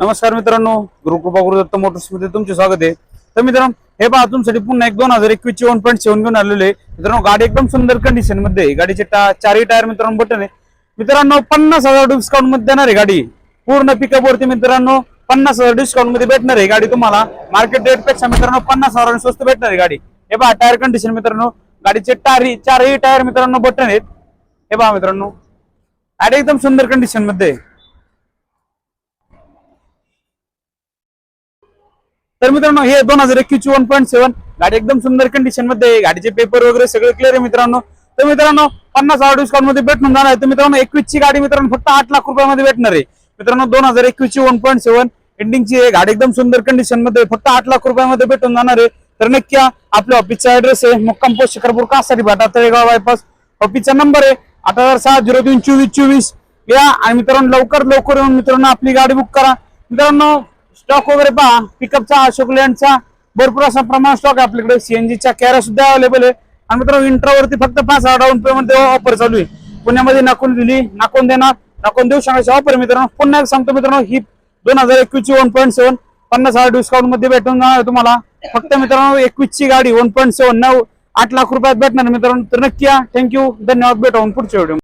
नमस्कार मित्रांनो गुरुकृपा गुरुदत्त मोटर्समध्ये तुमचे स्वागत आहे. तर मित्रांनो हे पहा तुमच्यासाठी पुन्हा एक दोन हजार एकवीस ची वन पॉईंट सेव्हन घेऊन आलेले मित्रांनो गाडी एकदम सुंदर कंडिशनमध्ये गाडीचे टा- चारही टायर मित्रांनो बटन आहे. मित्रांनो पन्नास हजार डिस्काउंटमध्ये देणार आहे गाडी. पूर्ण पिकअप वरती मित्रांनो पन्नास हजार डिस्काउंटमध्ये भेटणार आहे गाडी तुम्हाला. मार्केट रेटपेक्षा मित्रांनो पन्नास हजार स्वस्त भेटणार आहे गाडी. हे पहा टायर कंडिशन मित्रांनो. गाडीचे टारी चारही टायर मित्रांनो बटन आहेत. हे पहा मित्रांनो. गाडी एकदम सुंदर कंडिशनमध्ये तर मित्रांनो हे दोन हजार एकवीस वन पॉईंट सेव्हन गाडी एकदम सुंदर कंडिशनमध्ये गाडीचे पेपर वगैरे सगळे क्लिअर आहे मित्रांनो. तर मित्रांनो पन्नास हजार डिस्काउंटमध्ये भेटून जाणार आहे. तर मित्रांनो एकवीसची गाडी मित्रांनो फक्त आठ लाख रुपयामध्ये भेटणार आहे. मित्रांनो दोन हजार एकवीस ची वन पॉईंट सेव्हन एंडिंगची आहे. गाडी एकदम सुंदर कंडिशनमध्ये फक्त आठ लाख रुपयामध्ये भेटून जाणार आहे. तर नक्की आपल्या ऑफिसचा ऍड्रेस आहे. मुक्काम पोस्ट शिखरपूर कासाठी भाटा तळेगाव बायपास ऑफिसचा नंबर आहे. आठ हजार सहा झिरो तीन चोवीस चोवीस. या. आणि मित्रांनो लवकर लवकर येऊन मित्रांनो आपली गाडी बुक करा. मित्रांनो स्टॉक वगैरे पहा. पिकअपचा अशोक लँडचा भरपूर असा प्रमाण स्टॉक आहे आपल्याकडे. सीएनजीच्या कॅरा सुद्धा अवेलेबल आहे. आणि मित्रांनो इंट्रावरती फक्त पाच हजार डाऊन पेमेंट ऑफर चालू आहे. पुण्यामध्ये नाकून दिली. नाकून देणार. नाकून देऊ सांगायची ऑफर मित्रांनो. पुन्हा सांगतो मित्रांनो ही दोन हजार एकवीस ची वन पॉईंट सेव्हन पन्नास हजार डिस्काउंटमध्ये भेटून जाणार तुम्हाला. फक्त मित्रांनो एकवीस ची गाडी वन पॉईंट सेव्हन नऊ आठ लाख रुपयात भेटणार मित्रांनो. तर नक्की या. थँक्यू धन्यवाद. भेटून पुढच्या व्हिडिओ